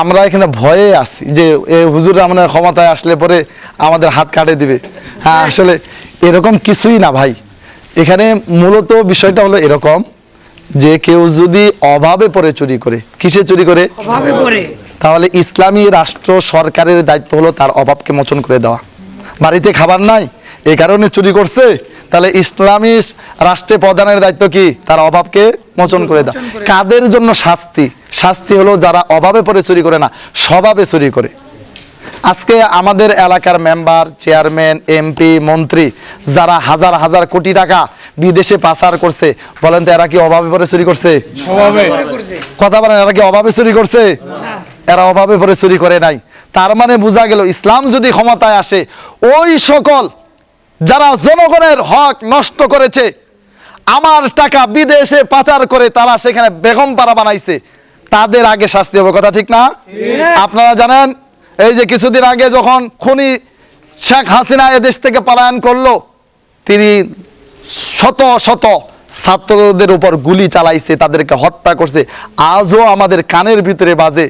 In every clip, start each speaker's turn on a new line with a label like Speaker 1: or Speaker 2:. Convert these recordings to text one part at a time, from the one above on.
Speaker 1: আমরা এখানে ভয়ে আছি যে এ হুজুর আমরা ক্ষমতায় আসলে পরে আমাদের হাত কাটে দিবে। হ্যাঁ আসলে এরকম কিছুই না ভাই। এখানে মূলত বিষয়টা হলো এরকম যে কেউ যদি অভাবে পড়ে চুরি করে কিসে চুরি করে? তাহলে ইসলামী রাষ্ট্র সরকারের দায়িত্ব হলো তার অভাবকে মোচন করে দেওয়া। বাড়িতে খাবার নাই এ কারণে চুরি করছে তাহলে ইসলামী রাষ্ট্রে প্রধানের দায়িত্ব কি? তার অভাবকে মোচন করে দেওয়া কাদের জন্য শাস্তি? শাস্তি হলো যারা অভাবে পরে চুরি করে না স্বভাবে চুরি করে। আজকে আমাদের এলাকার মেম্বার চেয়ারম্যান এমপি মন্ত্রী যারা হাজার হাজার কোটি টাকা বিদেশে পাচার করছে বলেন তো এরা কি অভাবে পরে চুরি করছে?
Speaker 2: করছে
Speaker 1: কথা বলেন এরা কি অভাবে চুরি করছে? এরা অভাবে পরে চুরি করে নাই। তার মানে বোঝা গেল ইসলাম যদি ক্ষমতায় আসে ওই সকল যারা জনগণের হক নষ্ট করেছে আমার টাকা বিদেশে পাচার করে তারা সেখানে বেগম পাড়া বানাইছে তাদের আগে শাস্তি হবে কথা ঠিক না? আপনারা জানেন এই যে কিছুদিন আগে যখন খুনি শেখ হাসিনা এদেশ থেকে পলায়ন করল তিনি শত শত ছাত্রদের উপর গুলি চালাইছে তাদেরকে হত্যা করছে। আজও আমাদের কানের ভিতরে বাজে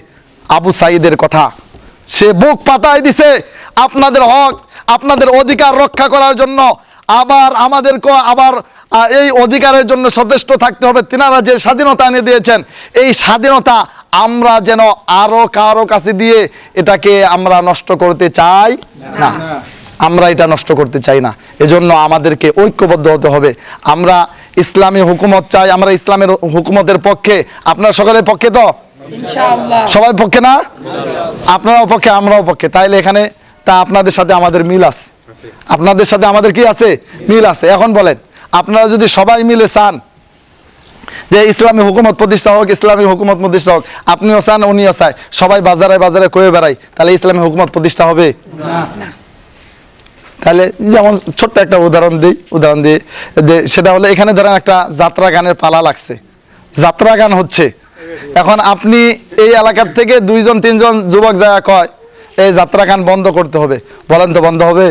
Speaker 1: আবু সাইদের কথা। সে বুক পাতায় দিছে আপনাদের হক আপনাদের অধিকার রক্ষা করার জন্য আবার আমাদেরকে আবার এই অধিকারের জন্য সচেষ্ট থাকতে হবে। তিনারা যে স্বাধীনতা এনে দিয়েছেন এই স্বাধীনতা আমরা যেন আরও কারও কাছে দিয়ে এটাকে আমরা নষ্ট করতে চাই না। আমরা এটা নষ্ট করতে চাই না। এজন্য আমাদেরকে ঐক্যবদ্ধ হতে হবে। আমরা ইসলামী হুকুমত চাই আমরা ইসলামের হুকুমতের পক্ষে। আপনার সকলের পক্ষে তো? সবাই পক্ষে না? আপনারাও পক্ষে আমরাও পক্ষে। তাইলে এখানে তা আপনাদের সাথে আমাদের মিল আছে। আপনাদের সাথে আমাদের কি আছে? মিল আছে। এখন বলেন আপনারা যদি সবাই মিলে চান যে ইসলামী হুকুমত প্রতিষ্ঠা হোক ইসলামী হুকুমত প্রতিষ্ঠা হোক আপনিও চান উনিও চায় সবাই বাজারে বাজারে কয়ে বেড়াই তাহলে ইসলামী হুকুমত প্রতিষ্ঠা হবে? তাহলে যেমন ছোট্ট একটা উদাহরণ দিই উদাহরণ দিয়ে যে সেটা হলো এখানে ধরেন একটা যাত্রা গানের পালা লাগছে। যাত্রা গান হচ্ছে। এখন আপনি এই এলাকার থেকে দুইজন তিনজন যুবক যায় কয় এই যাত্রা গান বন্ধ করতে হবে। বলেন তো বন্ধ হবে?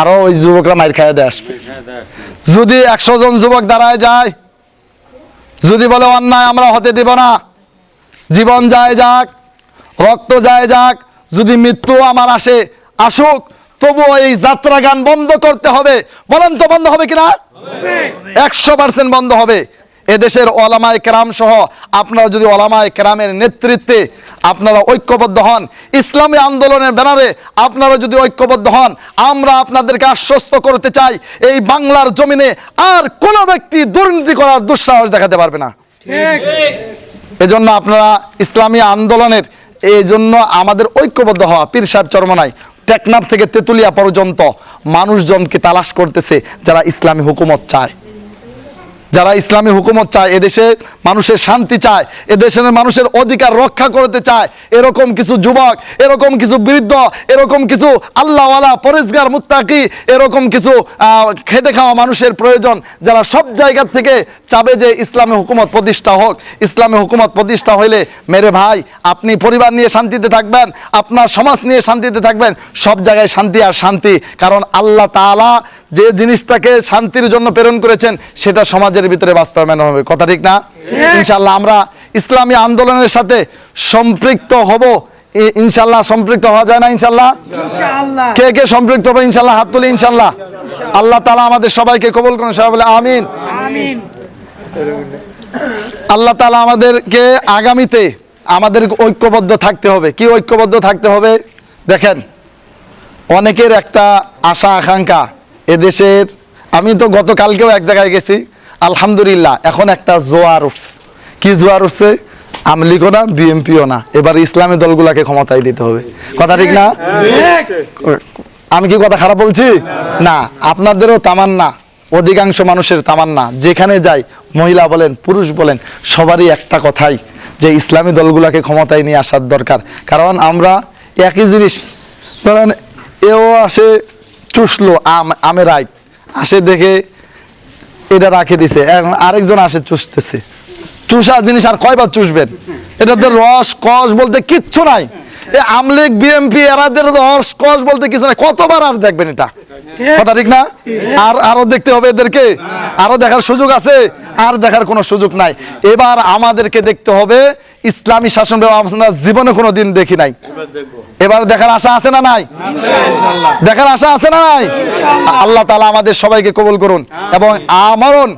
Speaker 1: আরও ওই যুবকরা মাইর খাইয়া দিয়ে আসবে। যদি একশো জন যুবক দাঁড়ায় যায় যদি বলে অন্যায় আমরা হতে দিব না জীবন যায় যাক রক্ত যায় যাক যদি মৃত্যু আমার আসে আসুক তবুও এই যাত্রা গান বন্ধ করতে হবে। বলেন তো বন্ধ হবে কিনা? একশো পার্সেন্ট বন্ধ হবে। এদেশের ওলামায় কেরাম সহ আপনারা যদি ওলামায় কেরামের নেতৃত্বে আপনারা ঐক্যবদ্ধ হন ইসলামী আন্দোলনের ব্যানারে আপনারা যদি ঐক্যবদ্ধ হন আমরা আপনাদেরকে আশ্বস্ত করতে চাই এই বাংলার জমিনে আর কোনো ব্যক্তি দুর্নীতি করার দুঃসাহস দেখাতে পারবে না। এজন্য আপনারা ইসলামী আন্দোলনের এই জন্য আমাদের ঐক্যবদ্ধ হওয়া পীর সাহেব চরমনাই টেকনাফ থেকে তেতুলিয়া পর্যন্ত মানুষজনকে তালাশ করতেছে যারা ইসলামী হুকুমত চায়। যারা ইসলামী হুকুমত চায়, এদেশে মানুষের শান্তি চায়, এদেশের মানুষের অধিকার রক্ষা করতে চায়, এরকম কিছু যুবক, এরকম কিছু বৃদ্ধ, এরকম কিছু আল্লাহওয়ালা পরিষ্কার মুত্তাকি, এরকম কিছু খেটে খাওয়া মানুষের প্রয়োজন, যারা সব জায়গা থেকে চাবে যে ইসলামী হুকুমত প্রতিষ্ঠা হোক। ইসলামী হুকুমত প্রতিষ্ঠা হইলে, মেরে ভাই, আপনি পরিবার নিয়ে শান্তিতে থাকবেন, আপনার সমাজ নিয়ে শান্তিতে থাকবেন, সব জায়গায় শান্তি আর শান্তি। কারণ আল্লাহ তাআলা যে জিনিসটাকে শান্তির জন্য প্রেরণ করেছেন, সেটা সমাজের ভিতরে বাস্তবায়ন হবে। কথা ঠিক না? ইনশাল্লাহ আমরা ইসলামী আন্দোলনের সাথে সম্পৃক্ত হব। ইনশাল্লাহ সম্পৃক্ত হওয়া যায় না ইনশাল্লাহ কে কে সম্পৃক্ত হবে ইনশাল্লাহ হাত তুলে ইনশাল্লাহ আল্লাহ তালা আমাদের সবাইকে কবুল করুন সবাই বলে আমিন।
Speaker 2: আমিন।
Speaker 1: আল্লাহ তালা আমাদেরকে আগামীতে আমাদের ঐক্যবদ্ধ থাকতে হবে। কি ঐক্যবদ্ধ থাকতে হবে? দেখেন অনেকের একটা আশা আকাঙ্ক্ষা এদেশের আমি তো গতকালকেও এক জায়গায় গেছি। আলহামদুলিল্লাহ, এখন একটা জোয়ার উঠছে। কি জোয়ার উঠছে? আমলিগও না বিএমপিও না। এবার ইসলামী দলগুলাকে ক্ষমতায় দিতে হবে। কথা ঠিক না? আমি কি কথা খারাপ বলছি? না, আপনাদেরও তামান্না, অধিকাংশ মানুষের তামান্না। যেখানে যাই, মহিলা বলেন, পুরুষ বলেন, সবারই একটা কথাই, যে ইসলামী দলগুলোকে ক্ষমতায় নিয়ে আসার দরকার। কারণ আমরা একই জিনিস, ধরেন, এও আসে চুষলো আম, আমের আই আসে দেখে এটা রাখে দিছে। আরেকজন আসে চুষতেছে। চুষা জিনিস আর কয়বার চুষবেন? এটাতে রস কস বলতে কিচ্ছু নাই। এ আমলিগ বিএমপি, এরাদের রস কস বলতে কিছু নাই। কতবার আর দেখবেন এটা? কথা ঠিক না? আর আরও দেখতে হবে এদেরকে। আরও দেখার সুযোগ আছে। আর দেখার কোনো সুযোগ নাই। এবার আমাদেরকে দেখতে হবে ইসলামী শাসন ব্যবস্থা আমরা জীবনে কোনো দিন দেখি নাই। এবার দেখার আশা আছে না নাই? দেখার আশা আছে না নাই? আল্লাহ তালা আমাদের সবাইকে কবল করুন এবং আমরণ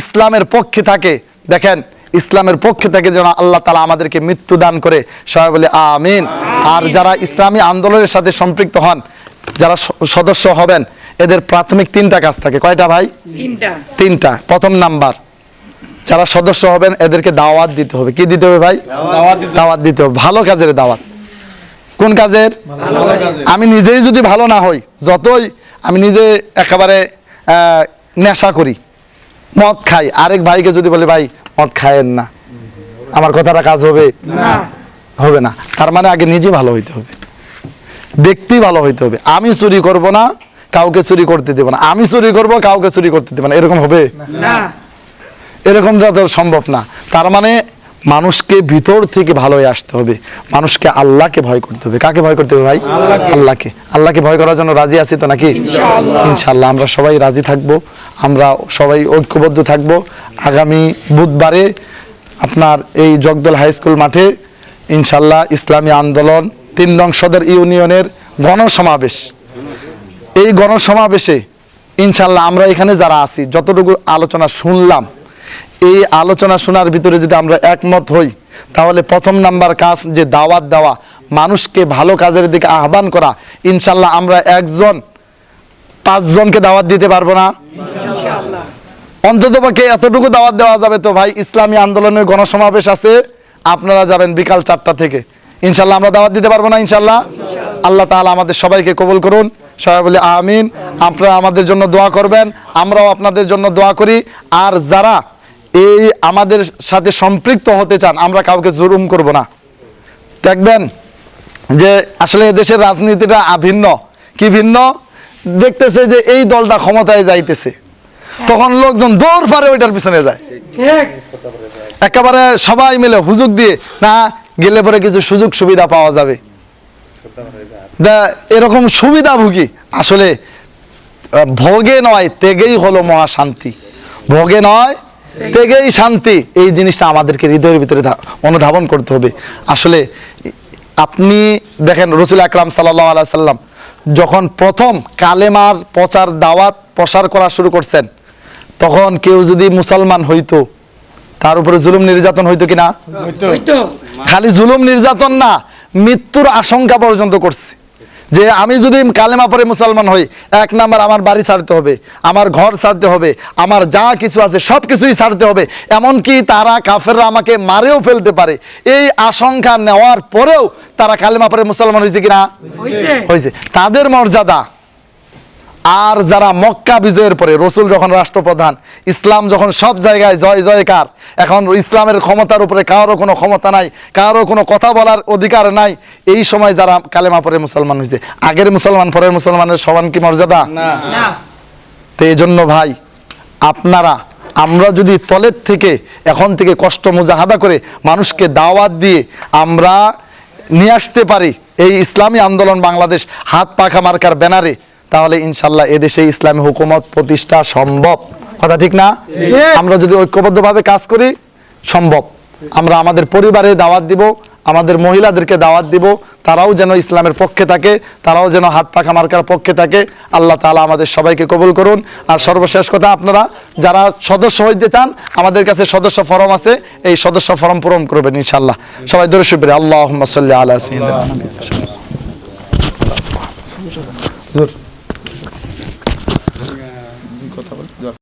Speaker 1: ইসলামের পক্ষে থাকে। দেখেন ইসলামের পক্ষে থেকে যেন আল্লাহ তালা আমাদেরকে মৃত্যু দান করে। সবাই বলে আমিন। আর যারা ইসলামী আন্দোলনের সাথে সম্পৃক্ত হন যারা সদস্য হবেন এদের প্রাথমিক তিনটা কাজ থাকে। কয়টা ভাই?
Speaker 2: তিনটা।
Speaker 1: প্রথম নাম্বার যারা সদস্য হবেন এদেরকে দাওয়াত দিতে হবে। কি দিতে হবে ভাই? দাওয়াত দিতে হবে। ভালো কাজের দাওয়াত। কোন কাজের? আমি নিজেই যদি ভালো না হই যতই আমি নিজে একেবারে আহ, নেশা করি মদ খাই আরেক ভাইকে যদি বলে ভাই মদ খায়েন না। আমার কথাটা কাজ হবে?
Speaker 2: না।
Speaker 1: হবে না। তার মানে আগে নিজে ভালো হইতে হবে। দেখতেই ভালো হইতে হবে। আমি চুরি করব না কাউকে চুরি করতে দেব না। আমি চুরি করব কাউকে চুরি করতে দেব না। এরকম হবে?
Speaker 2: না।
Speaker 1: এরকমটা তো সম্ভব না। তার মানে মানুষকে ভিতর থেকে ভালো হয়ে আসতে হবে। মানুষকে আল্লাহকে ভয় করতে হবে। কাকে ভয় করতে হবে ভাই? আল্লাহকে। আল্লাহকে। ভয় করার জন্য রাজি আছি তো নাকি? ইনশাল্লাহ আমরা সবাই রাজি থাকব। আমরা সবাই ঐক্যবদ্ধ থাকব। আগামী বুধবারে আপনার এই জগদল হাই স্কুল মাঠে ইনশাল্লাহ ইসলামী আন্দোলন তিন নং সদর ইউনিয়নের গণসমাবেশ। এই গণসমাবেশে ইনশাল্লাহ আমরা এখানে যারা আছি যতটুকু আলোচনা শুনলাম এই আলোচনা শোনার ভিতরে যদি আমরা একমত হই তাহলে প্রথম নাম্বার কাজ যে দাওয়াত দেওয়া মানুষকে ভালো কাজের দিকে আহ্বান করা ইনশাল্লাহ আমরা একজন পাঁচজনকে দাওয়াত দিতে পারব না।
Speaker 2: ইনশাআল্লাহ
Speaker 1: অন্তত পক্ষে এতটুকু দাওয়াত দেওয়া যাবে তো ভাই ইসলামী আন্দোলনের গণসমাবেশ আছে আপনারা যাবেন বিকাল চারটা থেকে। ইনশাল্লাহ আমরা দাওয়াত দিতে পারব না ইনশাল্লাহ। আল্লাহ তাআলা আমাদের সবাইকে কবুল করুন সবাই বলে আমিন। আপনারা আমাদের জন্য দোয়া করবেন আমরাও আপনাদের জন্য দোয়া করি। আর যারা এই আমাদের সাথে সম্পৃক্ত হতে চান আমরা কাউকে জুলুম করব না। দেখবেন যে আসলে দেশের রাজনীতিটা ভিন্ন কি ভিন্ন? দেখতেছে যে এই দলটা ক্ষমতায় যাইতেছে। তখন লোকজন দৌড় পারে ওইটার পিছনে যায়। একেবারে সবাই মিলে হুজুক দিয়ে না গেলে পরে কিছু সুযোগ সুবিধা পাওয়া যাবে। এরকম সুবিধা ভুগি আসলে ভোগে নয় তেগেই হলো মহাশান্তি। ভোগে নয় তেগেই শান্তি এই জিনিসটা আমাদেরকে হৃদয়ের ভিতরে অনুধাবন করতে হবে। আসলে আপনি দেখেন রসুল আকরাম সাল্লাহ সাল্লাম যখন প্রথম কালেমার প্রচার দাওয়াত প্রসার করা শুরু করছেন তখন কেউ যদি মুসলমান হইতো তার উপরে জুলুম নির্যাতন হইতো কিনা? খালি জুলুম নির্যাতন না মৃত্যুর আশঙ্কা পর্যন্ত করছে। যে আমি যদি কালেমা পরে মুসলমান হই এক নাম্বার আমার বাড়ি ছাড়তে হবে আমার ঘর ছাড়তে হবে আমার যা কিছু আছে সব কিছুই ছাড়তে হবে এমনকি তারা কাফেররা আমাকে মারেও ফেলতে পারে। এই আশঙ্কা নেওয়ার পরেও তারা কালেমা পরে মুসলমান হয়েছে কিনা?
Speaker 2: হয়েছে।
Speaker 1: হয়েছে। তাদের মর্যাদা আর যারা মক্কা বিজয়ের পরে রসুল যখন রাষ্ট্রপ্রধান ইসলাম যখন সব জায়গায় জয় জয়কার এখন ইসলামের ক্ষমতার উপরে কারও কোনো ক্ষমতা নাই কারও কোনো কথা বলার অধিকার নাই এই সময় যারা কালেমা পরে মুসলমান হয়েছে আগের মুসলমান পরের মুসলমানের সমান কি মর্যাদা? তো এই জন্য ভাই আপনারা আমরা যদি তলের থেকে এখন থেকে কষ্ট মুজাহাদা করে মানুষকে দাওয়াত দিয়ে আমরা নিয়ে আসতে পারি এই ইসলামী আন্দোলন বাংলাদেশ হাত পাখা মার্কার ব্যানারে তাহলে ইনশাল্লাহ এদেশে ইসলামী হুকুমত প্রতিষ্ঠা সম্ভব। কথা ঠিক না? আমরা যদি ঐক্যবদ্ধভাবে কাজ করি সম্ভব। আমরা আমাদের পরিবারে দাওয়াত দিব আমাদের মহিলাদেরকে দাওয়াত দিব তারাও যেন ইসলামের পক্ষে থাকে তারাও যেন হাত পাখা মার্কার পক্ষে থাকে। আল্লাহ তাআলা আমাদের সবাইকে কবুল করুন। আর সর্বশেষ কথা আপনারা যারা সদস্য হইতে চান আমাদের কাছে সদস্য ফরম আছে এই সদস্য ফরম পূরণ করবেন ইনশাল্লাহ। সবাই দূরে শুভরে আল্লাহ সাল্লি আলা